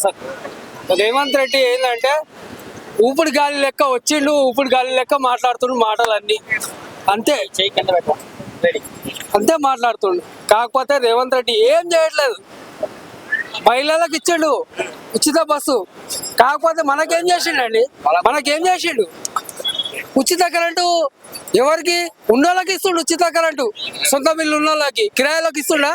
అసలు. రేవంత్ రెడ్డి ఏంటంటే ఊపిడి గాలి లెక్క వచ్చిండు ఊపిడి గాలి లెక్క మాట్లాడుతుండు మాటలన్నీ. అంతే. అంతే మాట్లాడుతుండు. కాకపోతే రేవంత్ రెడ్డి ఏం చేయట్లేదు. మహిళలకు ఇచ్చిండు. ఉచిత బస్సు. కాకపోతే మనకేం చేసిండండి? మనకేం చేసిండు? ఉచిత కరెంటు ఎవరికి? ఉన్నోళ్ళకి ఇస్తుండు ఉచిత కరెంటు. సొంత మిల్లు ఉన్న వాళ్ళకి కిరాయిలకు ఇస్తుండా?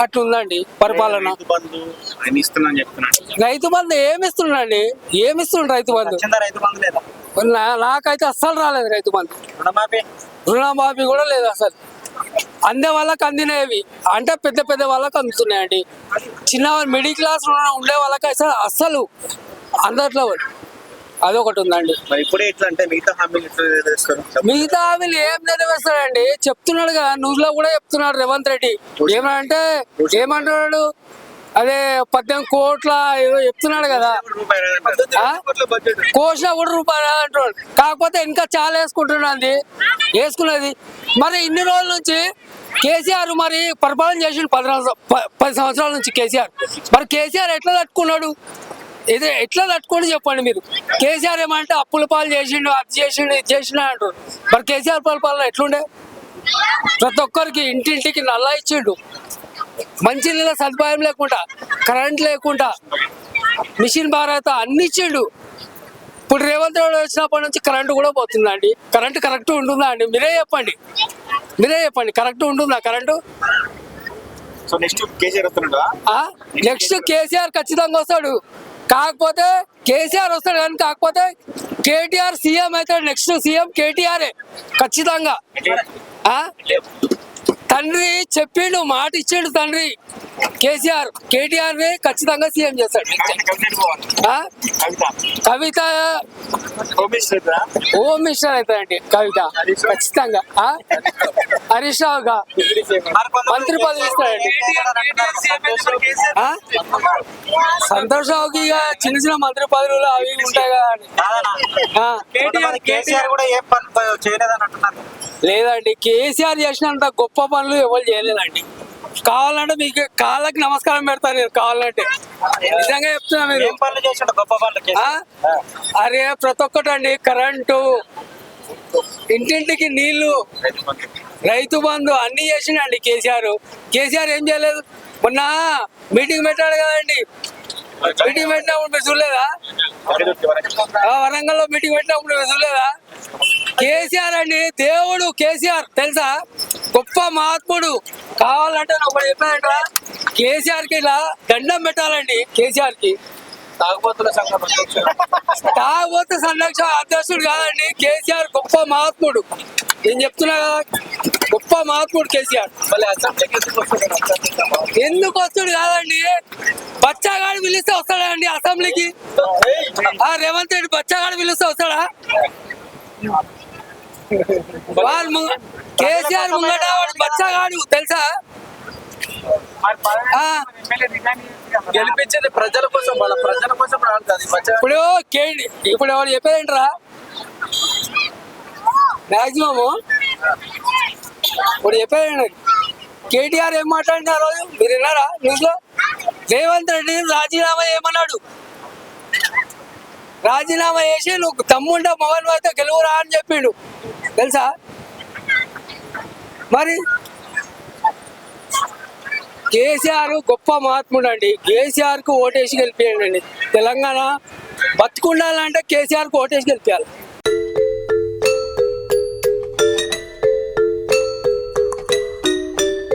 అట్లుందండి పరిపాలన. రైతు బంధు ఆయన ఇస్తున్నా అని చెప్తున్నాడు రైతు బంధు ఏమి రైతు బంధు? వచ్చిందా రైతు బంధు లేదా? నా- నాకైతే అస్సలు రాలేదు రైతు బంధు. రుణమాఫీ? రుణమాఫీ కూడా లేదు అసలు. అందే వాళ్ళకి అందినవి. అంటే పెద్ద పెద్ద వాళ్ళకి అందుతున్నాయండి. చిన్న మిడిల్ క్లాస్ ఉండే వాళ్ళకి అసలు అస్సలు అందట్లో అదొకటి ఉందండి. మరి ఇప్పుడే ఇట్లా అంటే మిగతా హామీలు ఎట్లా నెరవేరుస్తారు? మిగతా హామీలు ఏం నెరవేరుస్తాడండి చెప్తున్నాడు కదా న్యూస్లో కూడా చెప్తున్నాడు రేవంత్ రెడ్డి. ఏమంటే ఏమంటున్నాడు? అదే పద్దెనిమిది కోట్ల ఏదో చెప్తున్నాడు కదా. కోసిన కూడా రూపాయలు అంటున్నాడు. కాకపోతే ఇంకా చాలా వేసుకుంటున్నది. వేసుకున్నది. మరి ఇన్ని రోజుల నుంచి కేసీఆర్ మరి పరిపాలన చేసిండు పది పది సంవత్సరాల నుంచి కేసీఆర్. మరి కేసీఆర్ ఎట్లా తట్టుకున్నాడు? ఇది ఎట్లా తట్టుకోండి చెప్పండి మీరు? కేసీఆర్ ఏమంటే అప్పుల పాలు చేసిండు అది చేసిండు ఇది చేసిండు అంటారు మరి కేసీఆర్ పరిపాలన ఎట్లుండే? ప్రతి ఒక్కరికి ఇంటింటికి నల్లా ఇచ్చిండు. మంచి నీళ్ళ సదుపాయం లేకుండా కరెంట్ లేకుండా మిషన్ భారత అన్ని ఇచ్చిండు. ఇప్పుడు రేవంత్ రెడ్డి వచ్చినప్పటి నుంచి కరెంటు కూడా పోతుందండి. కరెంటు కరెక్ట్ ఉంటుందా అండి? మీరే చెప్పండి. మీరే చెప్పండి. కరెక్ట్ ఉంటుందా కరెంటు? నెక్స్ట్ కేసీఆర్ ఖచ్చితంగా వస్తాడు. కాకపోతే కేసీఆర్ వస్తాడు కానీ కాకపోతే కేటీఆర్ సీఎం అవుతాడు నెక్స్ట్ సీఎం కేటీఆరే ఖచ్చితంగా ఆ? తండ్రి చెప్పిండు మాట ఇచ్చిండు తండ్రి కేసీఆర్ కేటీఆర్ని ఖచ్చితంగా సీఎం చేస్తాడు? కవిత. హోమ్ మినిస్టర్ అవుతాడండి కవిత ఖచ్చితంగా? హరీష్ రావుగా మంత్రి పదవి ఇస్తాడండి? సంతోష్ రావుకి చిన్న చిన్న మంత్రి పదవులు అవి ఉంటాయి కదా లేదండి కేసీఆర్ చేసినంత గొప్ప పనులు ఎవరు చేయలేదండి. కావాలంటే మీకు కాళ్ళకి నమస్కారం పెడతాను నేను కావాలంటే. నిజంగా చెప్తున్నా మీరు. చేసిండు అరే ప్రతి ఒక్కటండి కరెంటు ఇంటింటికి నీళ్ళు రైతు బంధు అన్ని చేసిండండి కేసీఆర్. కేసీఆర్ ఏం చేయలేదు? మొన్న మీటింగ్ పెట్టాడు కదండి. మీటింగ్ పెట్టినప్పుడు మీరు చూడలేదా? వరంగల్లో మీటింగ్ పెట్టినప్పుడు మీరు చూడలేదా? కేసీఆర్ అండి దేవుడు కేసీఆర్ తెలుసా? గొప్ప మహాత్ముడు. కావాలంటే నేను ఒకటి చెప్పానంట కేసీఆర్కి ఇలా దండం పెట్టాలండి కేసీఆర్కి తాగుబోతుల సంఘం తాగబోతే సంరక్ష అధ్యక్షుడు కాదండి కేసీఆర్ గొప్ప మహాత్ముడు. నేను చెప్తున్నా కదా గొప్ప మహాత్ముడు కేసీఆర్. ఎందుకు వస్తుడు కాదండి? బచ్చాగాడు పిలిస్తే వస్తాడా అండి అసెంబ్లీకి? ఆ రేవంత్ రెడ్డి బచ్చాగాడు పిలిస్తే వస్తాడా? వాళ్ళు కేసీఆర్ ముంగట వాడు బచ్చాగాడు తెలుసా? ఆ, గెలిపించేది ప్రజల కోసం వాళ్ళ ప్రజల కోసం ఇప్పుడు కేండి ఇప్పుడు ఎవరు చెప్పేదేంట్రా మాక్సిమము. ఇప్పుడు చెప్పేదండి కేటీఆర్ ఏం మాట్లాడిన ఆ రోజు? మీరు విన్నారా? న్యూస్లో రేవంత్ రెడ్డి రాజీనామా ఏమన్నాడు రాజీనామా చేసి నువ్వు తమ్ముంటే మొబైల్ అయితే గెలువురా అని చెప్పిండు. తెలుసా? మరి కేసీఆర్ గొప్ప మహాత్ముడు అండి కేసీఆర్కు ఓటేసి గెలిపియండి. తెలంగాణ బతుకుండాలంటే కేసీఆర్కు ఓటేసి గెలిపించాలి